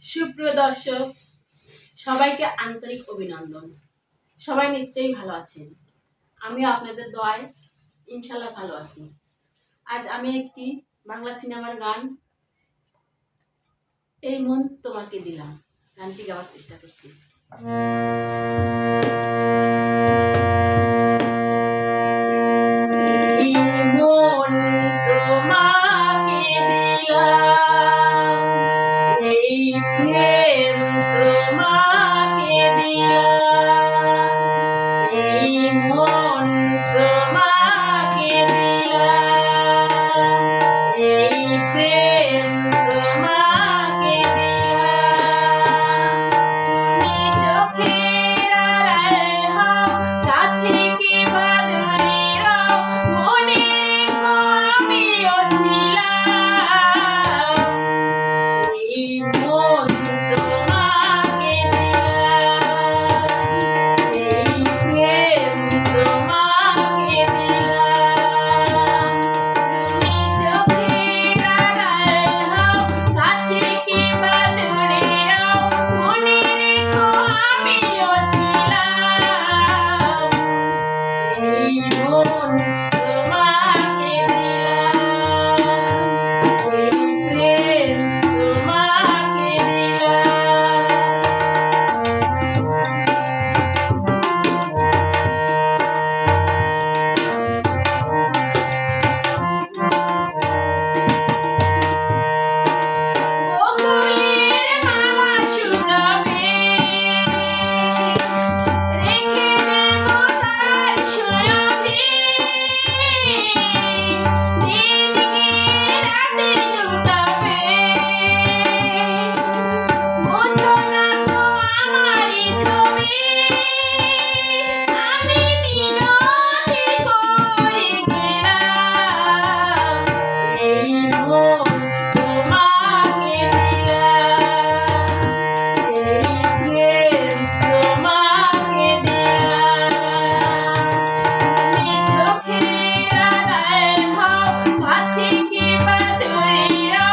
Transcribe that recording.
সুপ্রিয় দর্শক, সবাইকে আন্তরিক অভিনন্দন। সবাই নিশ্চয়ই ভালো আছেন। আমিও আপনাদের দোয়ায় ইনশাল্লাহ ভালো আছি। আজ আমি একটি বাংলা সিনেমার গান, এই মন তোমাকে দিলাম। গানটি গাওয়ার চেষ্টা করছি। প্রেম তোমাকে দিলাম এই মন তোমাকে দিলাম এই প্রেম made up.